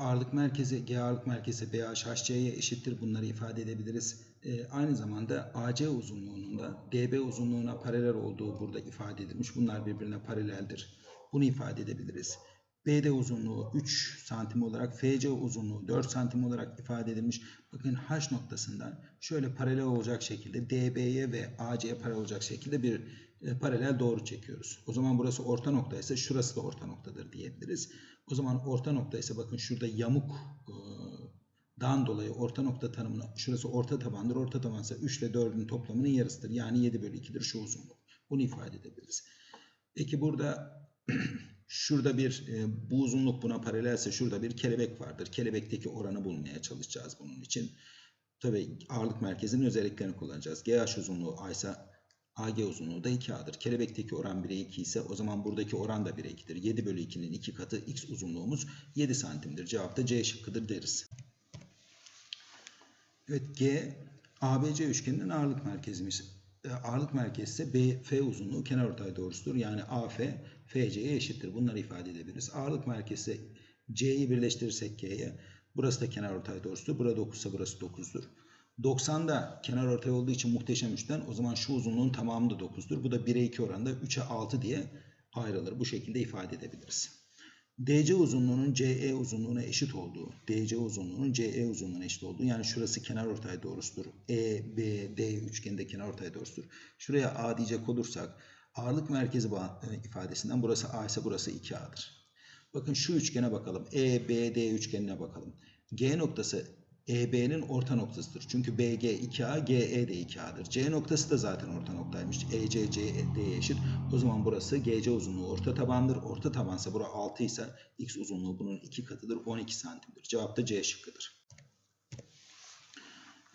ağırlık merkezi, G ağırlık merkezi BH HC'ye eşittir. Bunları ifade edebiliriz. Ee, aynı zamanda AC uzunluğunun da DB uzunluğuna paralel olduğu burada ifade edilmiş. Bunlar birbirine paraleldir. Bunu ifade edebiliriz. BD uzunluğu 3 santim olarak, FC uzunluğu 4 santim olarak ifade edilmiş. Bakın H noktasından şöyle paralel olacak şekilde DB'ye ve AC'ye paralel olacak şekilde bir e, paralel doğru çekiyoruz. O zaman burası orta nokta ise şurası da orta noktadır diyebiliriz. O zaman orta nokta ise bakın şurada yamuk e, dan dolayı orta nokta tanımını şurası orta tabandır. Orta taban ise 3 ile 4'ün toplamının yarısıdır. Yani 7 bölü 2'dir şu uzunluk. Bunu ifade edebiliriz. Peki burada şurada bir e, bu uzunluk buna paralelse şurada bir kelebek vardır. Kelebekteki oranı bulmaya çalışacağız bunun için. Tabii ağırlık merkezinin özelliklerini kullanacağız. GH uzunluğu A ise AG uzunluğu da 2A'dır. Kelebekteki oran 1'e 2 ise o zaman buradaki oran da 1'e 2'dir. 7 bölü 2'nin 2 katı X uzunluğumuz 7 santimdir. Cevap da C şıkkıdır deriz. Evet G ABC üçgeninin ağırlık merkezimiz. E, Ağırlık merkezi ise BF uzunluğu kenarortay doğrusudur. Yani AF FC'ye eşittir. Bunları ifade edebiliriz. Ağırlık merkezi C'yi birleştirirsek G'ye burası da kenarortay doğrusudur. Burada 9 ise burası 9'dur. 90'da kenar ortay olduğu için muhteşem üçgen o zaman şu uzunluğun tamamı da 9'dur. Bu da 1'e 2 oranında 3'e 6 diye ayrılır. Bu şekilde ifade edebiliriz. DC uzunluğunun CE uzunluğuna eşit olduğu, DC uzunluğunun CE uzunluğuna eşit olduğu yani şurası kenar ortay doğrusudur. E, B, D üçgeninde kenar ortay doğrusudur. Şuraya A diyecek olursak ağırlık merkezi ifadesinden burası A ise burası 2A'dır. Bakın şu üçgene bakalım. E, B, D üçgenine bakalım. G noktası EB'nin orta noktasıdır. Çünkü BG 2A, GE de 2A'dır. C noktası da zaten orta noktaymış. EC, CD'ye eşit. O zaman burası GC uzunluğu orta tabandır. Orta tabansa bura 6 ise X uzunluğu bunun 2 katıdır. 12 santimdir. Cevap da C şıkkıdır.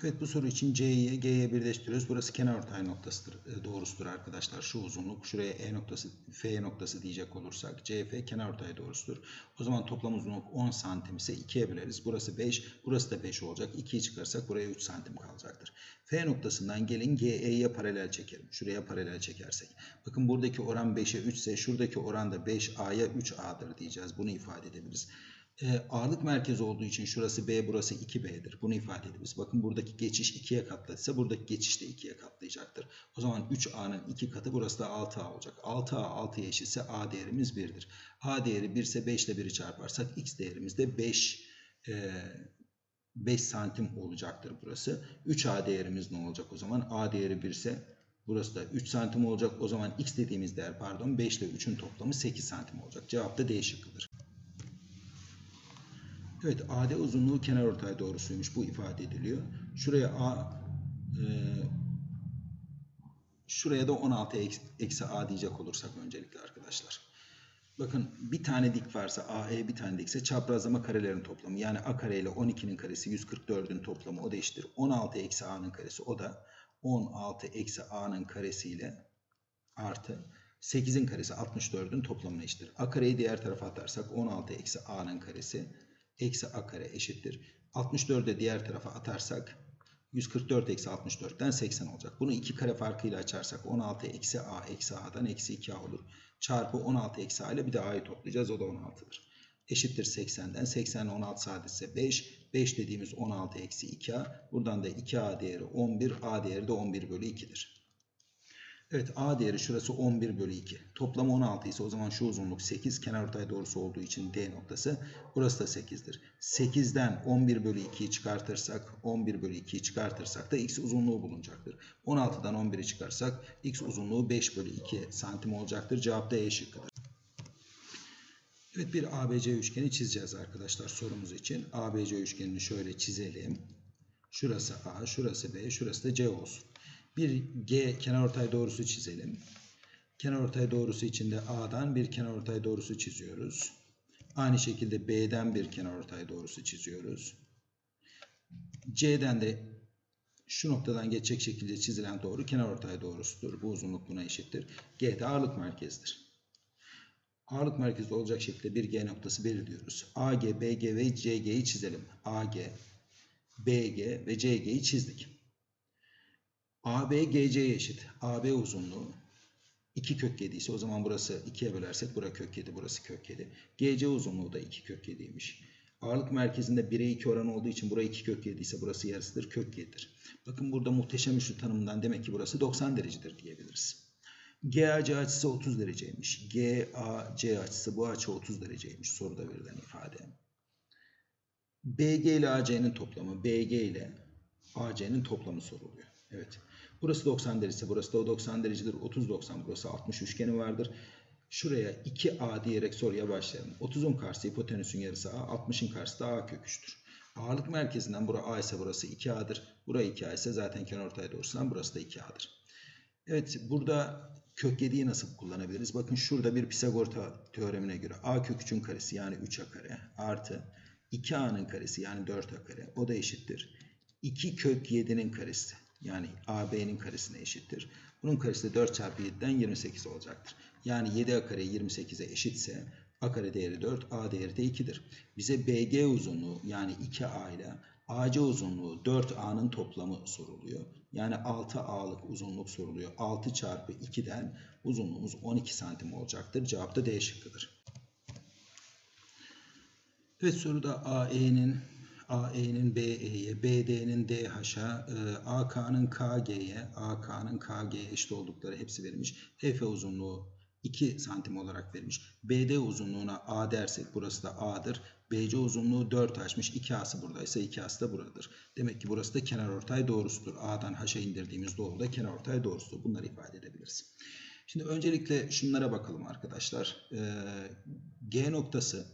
Evet bu soru için C'yi G'ye birleştiriyoruz. Burası kenar ortay noktasıdır, e, doğrusudur arkadaşlar. Şu uzunluk şuraya E noktası, F noktası diyecek olursak CF kenar ortay doğrusudur. O zaman toplam uzunluk 10 santim ise 2'ye böleriz. Burası 5, burası da 5 olacak. 2'yi çıkarsak buraya 3 santim kalacaktır. F noktasından gelin GE'ye paralel çekelim. Şuraya paralel çekersek. Bakın buradaki oran 5'e 3 ise şuradaki oran da 5A'ya 3A'dır diyeceğiz. Bunu ifade edebiliriz. E, ağırlık merkezi olduğu için şurası B burası 2B'dir. Bunu ifade edebiliriz. Bakın buradaki geçiş 2'ye katladıysa buradaki geçiş de 2'ye katlayacaktır. O zaman 3A'nın 2 katı burası da 6A olacak. 6A 6'ya eşitse A değerimiz 1'dir. A değeri 1 ise 5 ile 1'i çarparsak X değerimiz de 5 e, 5 santim olacaktır burası. 3A değerimiz ne olacak o zaman? A değeri 1 ise burası da 3 santim olacak. O zaman X dediğimiz değer pardon 5 ile 3'ün toplamı 8 santim olacak. Cevap da D şıkkıdır. Evet AD uzunluğu kenar ortay doğrusuymuş. Bu ifade ediliyor. Şuraya A e, şuraya da 16 eksi A diyecek olursak öncelikle arkadaşlar. Bakın bir tane dik varsa AE bir tane dikse çaprazlama karelerin toplamı. Yani A kare ile 12'nin karesi 144'ün toplamı o da eşittir. 16 eksi A'nın karesi o da 16 eksi A'nın karesi ile artı 8'in karesi 64'ün toplamına eşittir. A kareyi diğer tarafa atarsak 16 eksi A'nın karesi eksi a kare eşittir. 64'e diğer tarafa atarsak 144 eksi 64'ten 80 olacak. Bunu iki kare farkıyla açarsak 16 eksi a eksi a'dan eksi 2a olur. Çarpı 16 eksi a ile bir de a'yı toplayacağız. O da 16'dır. Eşittir 80'den. 80 ile 16 sadece 5. 5 dediğimiz 16 eksi 2a. Buradan da 2a değeri 11. a değeri de 11 bölü 2'dir. Evet A değeri şurası 11 bölü 2. Toplamı 16 ise o zaman şu uzunluk 8. Kenarortay doğrusu olduğu için D noktası. Burası da 8'dir. 8'den 11 bölü 2'yi çıkartırsak 11 bölü 2'yi çıkartırsak da X uzunluğu bulunacaktır. 16'dan 11'i çıkarsak X uzunluğu 5 bölü 2 santim olacaktır. Cevap da E şıkkıdır. Evet bir ABC üçgeni çizeceğiz arkadaşlar sorumuz için. ABC üçgenini şöyle çizelim. Şurası A, şurası B, şurası da C olsun. Bir G kenarortay doğrusu çizelim. Kenarortay doğrusu içinde A'dan bir kenarortay doğrusu çiziyoruz. Aynı şekilde B'den bir kenarortay doğrusu çiziyoruz. C'den de şu noktadan geçecek şekilde çizilen doğru kenarortay doğrusudur. Bu uzunluk buna eşittir. G de ağırlık merkezidir. Ağırlık merkezi olacak şekilde bir G noktası belirliyoruz. AG, BG ve CG'yi çizelim. AG, BG ve CG'yi çizdik. AB eşit. AB uzunluğu 2 kök 7 ise o zaman burası 2'ye bölersek burası kök 7, burası kök 7. GC uzunluğu da 2 kök 7'ymiş. Ağırlık merkezinde 1'e 2 oranı olduğu için buraya 2 kök 7 ise burası yarısıdır. Kök 7'dir. Bakın burada muhteşem üçlü tanımından demek ki burası 90 derecedir diyebiliriz. GAC açısı 30 dereceymiş. GAC açısı bu açı 30 dereceymiş. Soruda verilen ifade. BG ile AC'nin toplamı, BG ile AC'nin toplamı soruluyor. Evet. Burası 90 derece ise burası da o 90 derecedir. 30 90 burası 60 üçgeni vardır. Şuraya 2A diyerek soruya başlayalım. 30'un karşısı hipotenüsün yarısı A, 60'ın karşısı da A kök 3'tür. Ağırlık merkezinden bura A ise burası 2A'dır. Burası 2A ise zaten kenarortay doğrusundan burası da 2A'dır. Evet burada kök 7'yi nasıl kullanabiliriz? Bakın şurada bir Pisagor teoremine göre A kök 3'ün karesi yani 3A kare artı 2A'nın karesi yani 4A kare o da eşittir. 2 kök 7'nin karesi yani AB'nin karesine eşittir. Bunun karesi de 4 çarpı 7'den 28 olacaktır. Yani 7A kare 28'e eşitse A kare değeri 4, A değeri de 2'dir. Bize BG uzunluğu yani 2A ile AC uzunluğu 4A'nın toplamı soruluyor. Yani 6A'lık uzunluk soruluyor. 6 çarpı 2'den uzunluğumuz 12 santim olacaktır. Cevap da D şıkkıdır. Evet soruda AE'nin AE'nin BE'ye, BD'nin DH'a, e, AK'nın KG'ye, AK'nın KG'ye eşit oldukları hepsi verilmiş. EF uzunluğu 2 santim olarak verilmiş. BD uzunluğuna A dersek burası da A'dır. BC uzunluğu 4 açmış. 2A'sı buradaysa 2A'sı da buradadır. Demek ki burası da kenarortay doğrusudur. A'dan H'a indirdiğimiz doğru da kenarortay doğrusudur. Bunları ifade edebiliriz. Şimdi öncelikle şunlara bakalım arkadaşlar. Ee, G noktası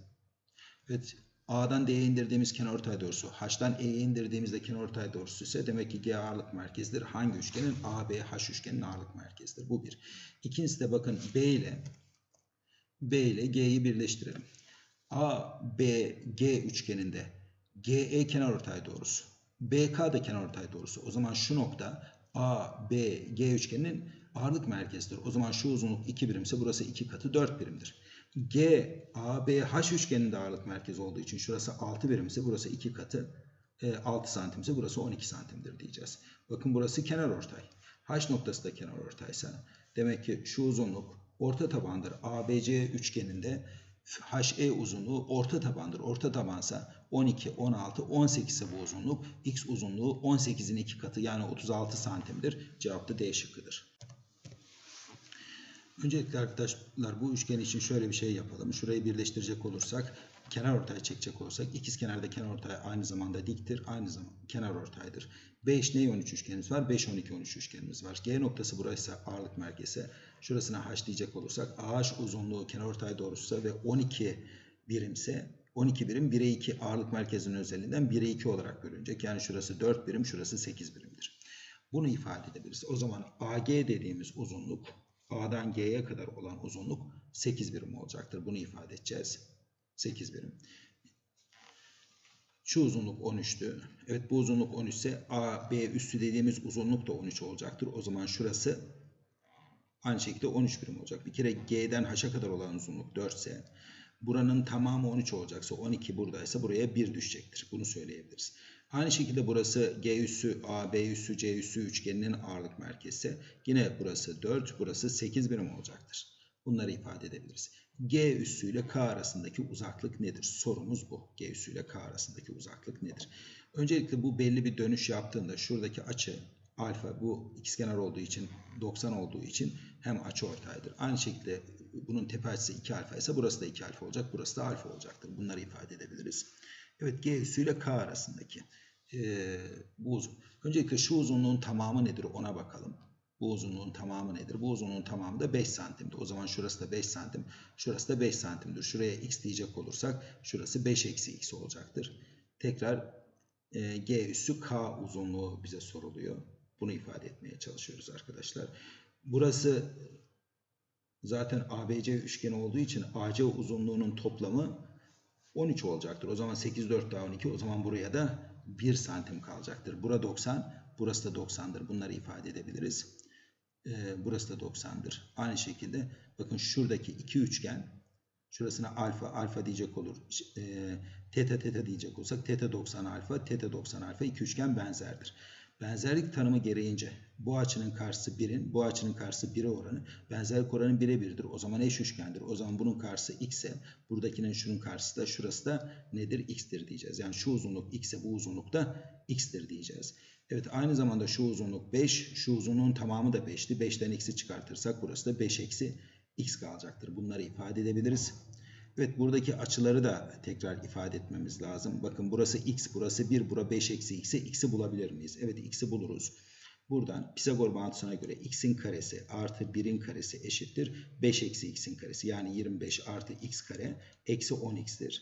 evet A'dan D'ye indirdiğimiz kenarortay doğrusu, H'dan E'ye indirdiğimizde kenarortay doğrusu ise demek ki G ağırlık merkezidir. Hangi üçgenin? A, B, H üçgenin ağırlık merkezidir. Bu bir. İkincisi de bakın B ile B ile G'yi birleştirelim. A, B, G üçgeninde GE kenarortay doğrusu. BK da kenarortay doğrusu. O zaman şu nokta A, B, G üçgeninin ağırlık merkezidir. O zaman şu uzunluk 2 birimse burası 2 katı 4 birimdir. G, A, B, H üçgeninde ağırlık merkezi olduğu için şurası 6 birim ise burası 2 katı 6 santim ise burası 12 santimdir diyeceğiz. Bakın burası kenar ortay. H noktası da kenar ortaysa demek ki şu uzunluk orta tabandır. ABC üçgeninde HE uzunluğu orta tabandır. Orta tabansa 12, 16, 18 ise bu uzunluk. X uzunluğu 18'in 2 katı yani 36 santimdir. Cevap da D şıkkıdır. Öncelikle arkadaşlar bu üçgen için şöyle bir şey yapalım. Şurayı birleştirecek olursak kenar ortaya çekecek olursak ikiz kenarda kenar ortay aynı zamanda diktir. Aynı zamanda kenar ortaydır. 5 ney 13 üçgenimiz var? 5 12 13 üçgenimiz var. G noktası burası ağırlık merkezi. Şurasına H diyecek olursak AH uzunluğu kenar ortay doğrusu ve 12 birimse 12 birim 1'e 2 ağırlık merkezinin özelliğinden 1'e 2 olarak bölünecek. Yani şurası 4 birim, şurası 8 birimdir. Bunu ifade edebiliriz. O zaman AG dediğimiz uzunluk A'dan G'ye kadar olan uzunluk 8 birim olacaktır. Bunu ifade edeceğiz. 8 birim. Şu uzunluk 13'tü. Evet bu uzunluk 13 ise A, B üstü dediğimiz uzunluk da 13 olacaktır. O zaman şurası aynı şekilde 13 birim olacak. Bir kere G'den H'a kadar olan uzunluk 4 ise buranın tamamı 13 olacaksa 12 buradaysa buraya 1 düşecektir. Bunu söyleyebiliriz. Aynı şekilde burası G üssü A, B üssü C üssü üçgeninin ağırlık merkezi. Yine burası 4, burası 8 birim olacaktır. Bunları ifade edebiliriz. G üssü ile K arasındaki uzaklık nedir? Sorumuz bu. G üssü ile K arasındaki uzaklık nedir? Öncelikle bu belli bir dönüş yaptığında şuradaki açı alfa bu ikizkenar olduğu için 90 olduğu için hem açı ortaydır. Aynı şekilde bunun tepe açısı 2 alfa ise burası da 2 alfa olacak. Burası da alfa olacaktır. Bunları ifade edebiliriz. Evet G üssü ile K arasındaki e, bu uzun. Öncelikle şu uzunluğun tamamı nedir ona bakalım. Bu uzunluğun tamamı nedir? Bu uzunluğun tamamı da 5 santimdir. O zaman şurası da 5 santim. Şurası da 5 santimdir. Şuraya x diyecek olursak şurası 5 eksi x olacaktır. Tekrar e, G üssü K uzunluğu bize soruluyor. Bunu ifade etmeye çalışıyoruz arkadaşlar. Burası zaten ABC üçgeni olduğu için AC uzunluğunun toplamı 13 olacaktır. O zaman 8, 4 daha 12. O zaman buraya da 1 santim kalacaktır. Bura 90, burası da 90'dır. Bunları ifade edebiliriz. Ee, burası da 90'dır. Aynı şekilde bakın şuradaki iki üçgen şurasına alfa, alfa diyecek olur. E, teta, teta diyecek olsak teta 90 alfa, teta 90 alfa iki üçgen benzerdir. Benzerlik tanımı gereğince bu açının karşısı 1'in, bu açının karşısı 1'e oranı benzerlik oranı 1'e 1'dir. O zaman eş üçgendir. O zaman bunun karşısı x ise buradakinin şunun karşısı da şurası da nedir? x'tir diyeceğiz. Yani şu uzunluk x ise bu uzunluk da x'tir diyeceğiz. Evet aynı zamanda şu uzunluk 5, şu uzunluğun tamamı da 5'ti. 5'ten x'i çıkartırsak burası da 5 eksi x kalacaktır. Bunları ifade edebiliriz. Evet buradaki açıları da tekrar ifade etmemiz lazım. Bakın burası x, burası 1, bura 5 eksi x'e x'i bulabilir miyiz? Evet x'i buluruz. Buradan Pisagor bağıntısına göre x'in karesi artı 1'in karesi eşittir. 5 eksi x'in karesi yani 25 artı x kare eksi 10x'tir.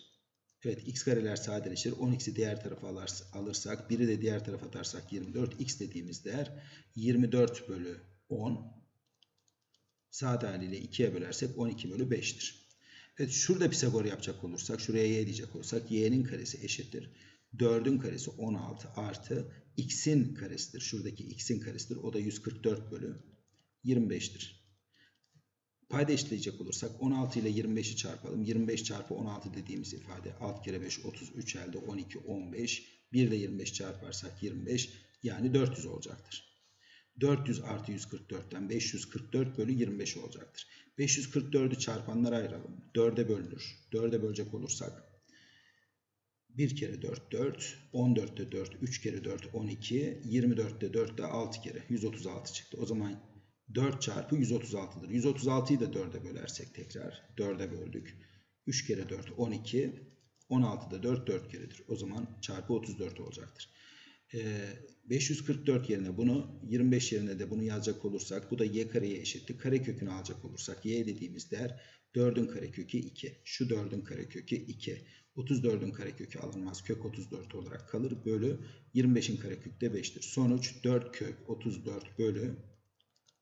Evet x kareler sadeleşir. 10x'i diğer tarafa alırsak 1'i de diğer tarafa atarsak 24. x dediğimiz değer 24 bölü 10. Sade haliyle 2'ye bölersek 12 bölü 5'tir. Evet şurada Pisagor yapacak olursak şuraya y diyecek olursak y'nin karesi eşittir. 4'ün karesi 16 artı x'in karesidir. Şuradaki x'in karesidir. O da 144 bölü 25'tir. Payda eşitleyecek olursak 16 ile 25'i çarpalım. 25 çarpı 16 dediğimiz ifade 6 kere 5 33 elde 12 15. 1 de 25 çarparsak 25 yani 400 olacaktır. 400 artı 144'ten 544 bölü 25 olacaktır. 544'ü çarpanlara ayıralım. 4'e bölünür. 4'e bölecek olursak 1 kere 4 4, 14'te 4, 3 kere 4 12, 24'te 4 de 6 kere 136 çıktı. O zaman 4 çarpı 136'dır. 136'yı da 4'e bölersek tekrar 4'e böldük. 3 kere 4 12, 16'da 4 4 keredir. O zaman çarpı 34 olacaktır. 544 yerine bunu 25 yerine de bunu yazacak olursak bu da y kareye eşittir. Kare kökünü alacak olursak y dediğimiz değer 4'ün karekökü 2. Şu 4'ün karekökü 2. 34'ün karekökü alınmaz. Kök 34 olarak kalır. Bölü 25'in karekökü de 5'tir. Sonuç 4 kök 34 bölü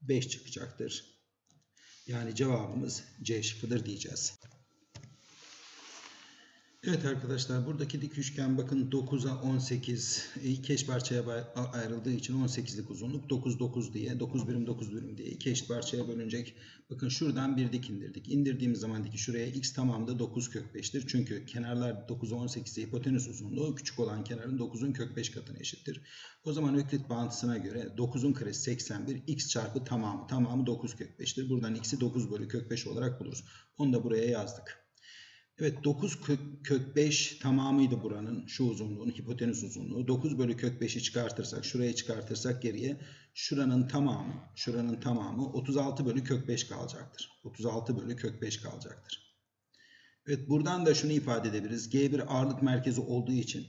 5 çıkacaktır. Yani cevabımız C şıkkıdır diyeceğiz. Evet arkadaşlar buradaki dik üçgen bakın 9'a 18 iki eş parçaya ayrıldığı için 18'lik uzunluk 9 9 diye 9 birim 9 birim diye iki eş parçaya bölünecek. Bakın şuradan bir dik indirdik. İndirdiğimiz zaman diki şuraya x tamamı 9 kök 5'tir. Çünkü kenarlar 9'a 18'e hipotenüs uzunluğu küçük olan kenarın 9'un kök 5 katına eşittir. O zaman Öklit bağıntısına göre 9'un karesi 81 x çarpı tamamı tamamı 9 kök 5'tir. Buradan x'i 9 bölü kök 5 olarak buluruz. Onu da buraya yazdık. Evet 9 kök, kök 5 tamamıydı buranın şu uzunluğun hipotenüs uzunluğu. 9 bölü kök 5'i çıkartırsak şuraya çıkartırsak geriye şuranın tamamı şuranın tamamı 36 bölü kök 5 kalacaktır. 36 bölü kök 5 kalacaktır. Evet buradan da şunu ifade edebiliriz. G1 ağırlık merkezi olduğu için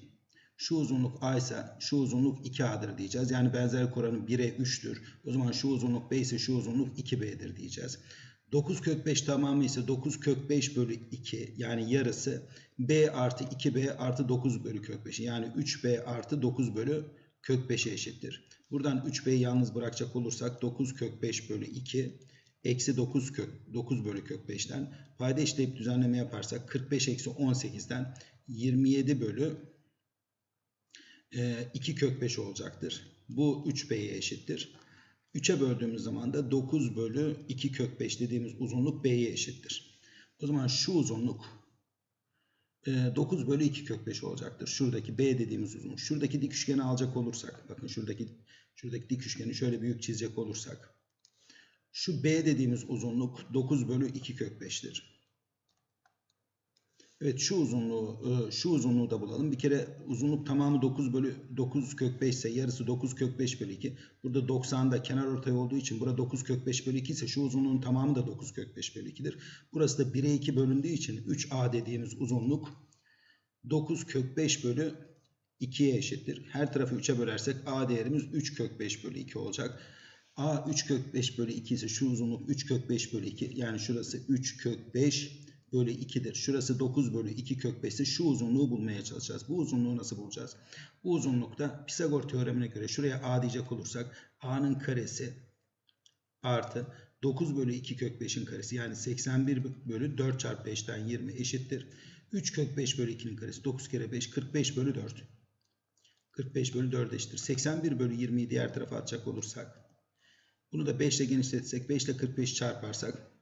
şu uzunluk A ise şu uzunluk 2A'dır diyeceğiz. Yani benzerlik oranı 1'e 3'tür. O zaman şu uzunluk B ise şu uzunluk 2B'dir diyeceğiz. 9 kök 5 tamamı ise 9 kök 5 bölü 2 yani yarısı b artı 2b artı 9 bölü kök 5 yani 3b artı 9 bölü kök 5'e eşittir. Buradan 3b'yi yalnız bırakacak olursak 9 kök 5 bölü 2 eksi 9 kök 9 bölü kök 5'ten payda işleyip düzenleme yaparsak 45 eksi 18'den 27 bölü 2 kök 5 olacaktır. Bu 3b'ye eşittir. 3'e böldüğümüz zaman da 9 bölü 2 kök 5 dediğimiz uzunluk B'ye eşittir. O zaman şu uzunluk 9 e, bölü 2 kök 5 olacaktır. Şuradaki B dediğimiz uzunluk. Şuradaki dik üçgeni alacak olursak. Bakın şuradaki şuradaki dik üçgeni şöyle büyük çizecek olursak. Şu B dediğimiz uzunluk 9 bölü 2 kök 5'tir. Evet şu uzunluğu e, şu uzunluğu da bulalım. Bir kere uzunluk tamamı 9 bölü 9 kök 5 ise yarısı 9 kök 5 bölü 2. Burada 90'da kenar ortay olduğu için burada 9 kök 5 bölü 2 ise şu uzunluğun tamamı da 9 kök 5 bölü 2'dir. Burası da 1'e 2 bölündüğü için 3A dediğimiz uzunluk 9 kök 5 bölü 2'ye eşittir. Her tarafı 3'e bölersek A değerimiz 3 kök 5 bölü 2 olacak. A 3 kök 5 bölü 2 ise şu uzunluk 3 kök 5 bölü 2 yani şurası 3 kök 5 bölü 2'dir. Şurası 9 bölü 2 kök 5 ise şu uzunluğu bulmaya çalışacağız. Bu uzunluğu nasıl bulacağız? Bu uzunlukta Pisagor teoremine göre şuraya a diyecek olursak a'nın karesi artı 9 bölü 2 kök 5'in karesi yani 81 bölü 4 çarpı 5'ten 20 eşittir. 3 kök 5 bölü 2'nin karesi 9 kere 5 45 bölü 4. 45 bölü 4 eşittir. 81 bölü 20'yi diğer tarafa atacak olursak bunu da 5 ile genişletsek 5 ile 45 çarparsak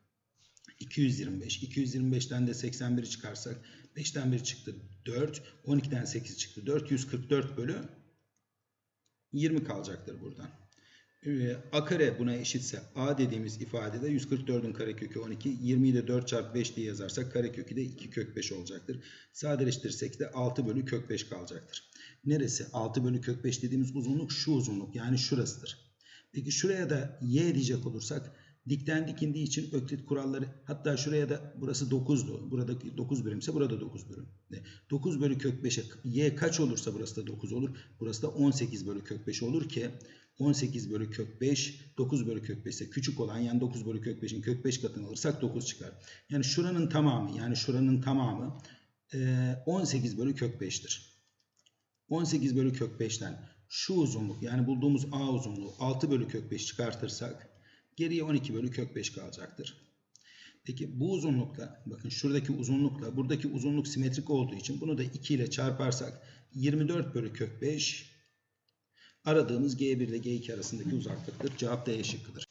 225. 225'ten de 81'i çıkarsak 5'ten 1 çıktı 4. 12'den 8 çıktı 4. 144 bölü 20 kalacaktır buradan. Ee, A kare buna eşitse A dediğimiz ifadede 144'ün karekökü 12. 20'yi de 4 çarpı 5 diye yazarsak karekökü de 2 kök 5 olacaktır. Sadeleştirirsek de 6 bölü kök 5 kalacaktır. Neresi? 6 bölü kök 5 dediğimiz uzunluk şu uzunluk yani şurasıdır. Peki şuraya da y diyecek olursak dikten dikindiği için öklit kuralları hatta şuraya da burası 9'du. Burada 9 birimse burada 9 birim. 9 bölü kök 5'e y kaç olursa burası da 9 olur. Burası da 18 bölü kök 5 olur ki 18 bölü kök 5 9 bölü kök 5 ise küçük olan yani 9 bölü kök 5'in kök 5 katını alırsak 9 çıkar. Yani şuranın tamamı yani şuranın tamamı 18 bölü kök 5'tir. 18 bölü kök 5'ten şu uzunluk yani bulduğumuz A uzunluğu 6 bölü kök 5 çıkartırsak geriye 12 bölü kök 5 kalacaktır. Peki bu uzunlukla bakın şuradaki uzunlukla buradaki uzunluk simetrik olduğu için bunu da 2 ile çarparsak 24 bölü kök 5 aradığımız G1 ile G2 arasındaki uzaklıktır. Cevap D şıkkıdır.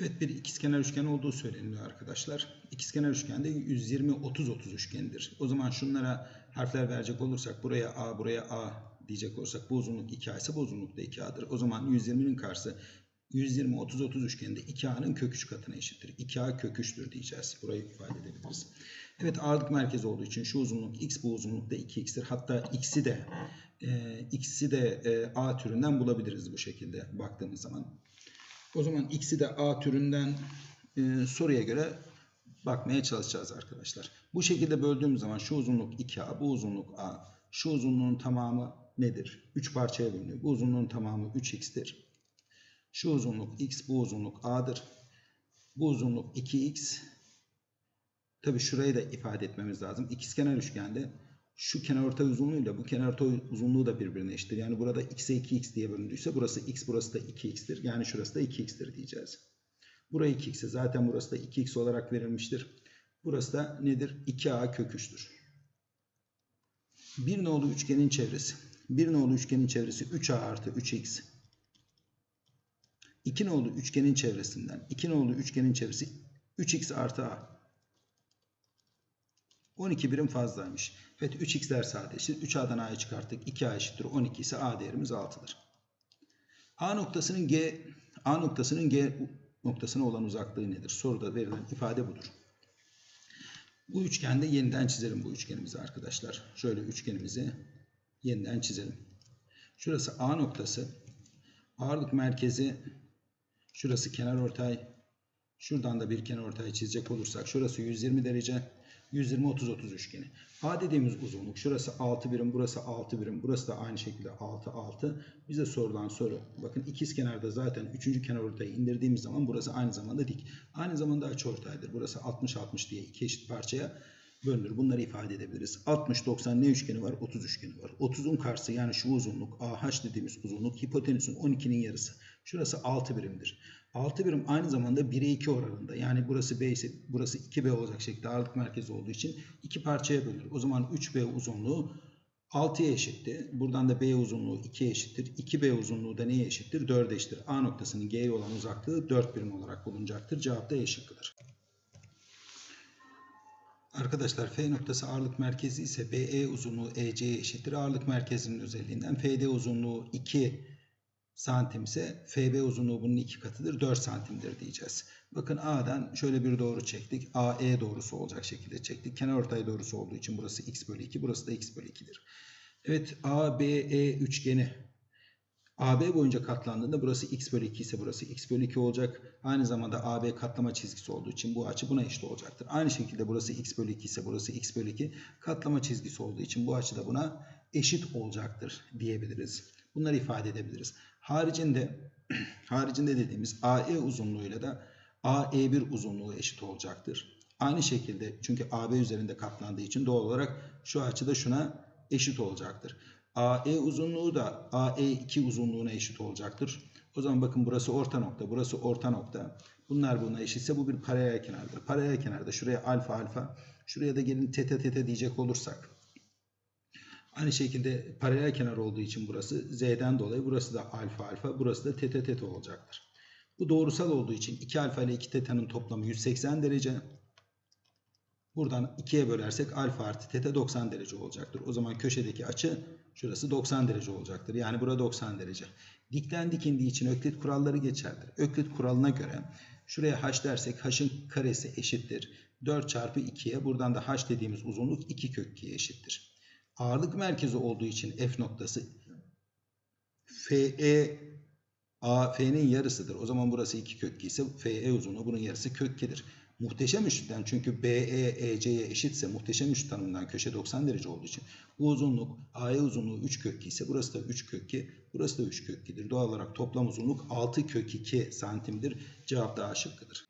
Evet bir ikizkenar üçgen olduğu söyleniyor arkadaşlar. İkizkenar üçgende 120 30 30 üçgenidir. O zaman şunlara harfler verecek olursak buraya A buraya A diyecek olursak bu uzunluk 2A ise bu uzunluk da 2A'dır. O zaman 120'nin karşısı 120 30 30 üçgeninde 2A'nın kök 3 katına eşittir. 2A kök 3'tür diyeceğiz. Burayı ifade edebiliriz. Evet ağırlık merkezi olduğu için şu uzunluk x bu uzunluk da 2x'tir. Hatta x'i de e, x'i de e, A türünden bulabiliriz bu şekilde baktığımız zaman. O zaman x'i de A türünden e, soruya göre bakmaya çalışacağız arkadaşlar. Bu şekilde böldüğümüz zaman şu uzunluk 2A, bu uzunluk A. Şu uzunluğun tamamı nedir? 3 parçaya bölünüyor. Bu uzunluğun tamamı 3x'tir. Şu uzunluk x, bu uzunluk A'dır. Bu uzunluk 2x. Tabi şurayı da ifade etmemiz lazım. İkizkenar üçgende şu kenarortay uzunluğuyla bu kenarortay uzunluğu da birbirine eşittir. Yani burada x'e 2x diye bölündüyse burası x burası da 2x'tir. Yani şurası da 2x'tir diyeceğiz. Burayı 2x'e zaten burası da 2x olarak verilmiştir. Burası da nedir? 2a kök 3'tür. Bir nolu üçgenin çevresi. Bir nolu üçgenin çevresi 3a artı 3x. İki nolu üçgenin çevresinden. iki nolu üçgenin çevresi 3x artı a. 12 birim fazlaymış. Evet 3x'ler sadeleşir. 3a'dan a'yı çıkarttık. 2a eşittir 12 ise a değerimiz 6'dır. A noktasının G A noktasının G noktasına olan uzaklığı nedir? Soruda verilen ifade budur. Bu üçgende yeniden çizelim bu üçgenimizi arkadaşlar. Şöyle üçgenimizi yeniden çizelim. Şurası A noktası. Ağırlık merkezi şurası kenarortay. Şuradan da bir kenarortay çizecek olursak şurası 120 derece. 120-30-30 üçgeni. A dediğimiz uzunluk. Şurası 6 birim, burası 6 birim. Burası da aynı şekilde 6, 6. Bize sorulan soru. Bakın ikiz kenarda zaten 3. kenar ortayı indirdiğimiz zaman burası aynı zamanda dik. Aynı zamanda açıortaydır. Burası 60-60 diye iki eşit parçaya bölünür. Bunları ifade edebiliriz. 60-90 ne üçgeni var? 30 üçgeni var. 30'un karşısı yani şu uzunluk AH dediğimiz uzunluk hipotenüsün 12'nin yarısı. Şurası 6 birimdir. 6 birim aynı zamanda 1'e 2 oranında. Yani burası B ise burası 2B olacak şekilde ağırlık merkezi olduğu için iki parçaya bölünür. O zaman 3B uzunluğu 6'ya eşitti. Buradan da B uzunluğu 2'ye eşittir. 2B uzunluğu da neye eşittir? 4'e eşittir. A noktasının G'ye olan uzaklığı 4 birim olarak bulunacaktır. Cevap da E şıkkıdır. Arkadaşlar F noktası ağırlık merkezi ise BE uzunluğu EC'ye eşittir. Ağırlık merkezinin özelliğinden FD uzunluğu 2 santim ise FB uzunluğu bunun iki katıdır. 4 santimdir diyeceğiz. Bakın A'dan şöyle bir doğru çektik. AE doğrusu olacak şekilde çektik. Kenar ortay doğrusu olduğu için burası x bölü 2. Burası da x bölü 2'dir. Evet ABE üçgeni AB boyunca katlandığında burası x bölü 2 ise burası x bölü 2 olacak. Aynı zamanda AB katlama çizgisi olduğu için bu açı buna eşit olacaktır. Aynı şekilde burası x bölü 2 ise burası x bölü 2 katlama çizgisi olduğu için bu açı da buna eşit olacaktır diyebiliriz. Bunları ifade edebiliriz. Haricinde haricinde dediğimiz AE uzunluğuyla da AE1 uzunluğu eşit olacaktır. Aynı şekilde çünkü AB üzerinde katlandığı için doğal olarak şu açı da şuna eşit olacaktır. AE uzunluğu da AE2 uzunluğuna eşit olacaktır. O zaman bakın burası orta nokta, burası orta nokta. Bunlar buna eşitse bu bir paralel kenardır. Paralel kenarda şuraya alfa alfa, şuraya da gelin tete tete diyecek olursak. Aynı şekilde paralel kenar olduğu için burası z'den dolayı burası da alfa alfa, burası da tete tete olacaktır. Bu doğrusal olduğu için 2 alfa ile 2 teta'nın toplamı 180 derece. Buradan 2'ye bölersek alfa artı teta 90 derece olacaktır. O zaman köşedeki açı şurası 90 derece olacaktır. Yani burada 90 derece. Dikten dikindiği için öklit kuralları geçerlidir. Öklit kuralına göre şuraya h dersek h'ın karesi eşittir. 4 çarpı 2'ye buradan da h dediğimiz uzunluk 2 kök 2'ye eşittir. Ağırlık merkezi olduğu için f noktası FE A, F'nin yarısıdır. O zaman burası 2 kök 2 ise FE uzunluğu bunun yarısı kök 2'dir. Muhteşem üçlüden çünkü BE EC'ye eşitse muhteşem üçlü tanımından köşe 90 derece olduğu için bu uzunluk AE uzunluğu 3 kök 2 ise burası da 3 kök 2, burası da 3 kök 2'dir. Doğal olarak toplam uzunluk 6 kök 2 santimdir. Cevap da A şıkkıdır.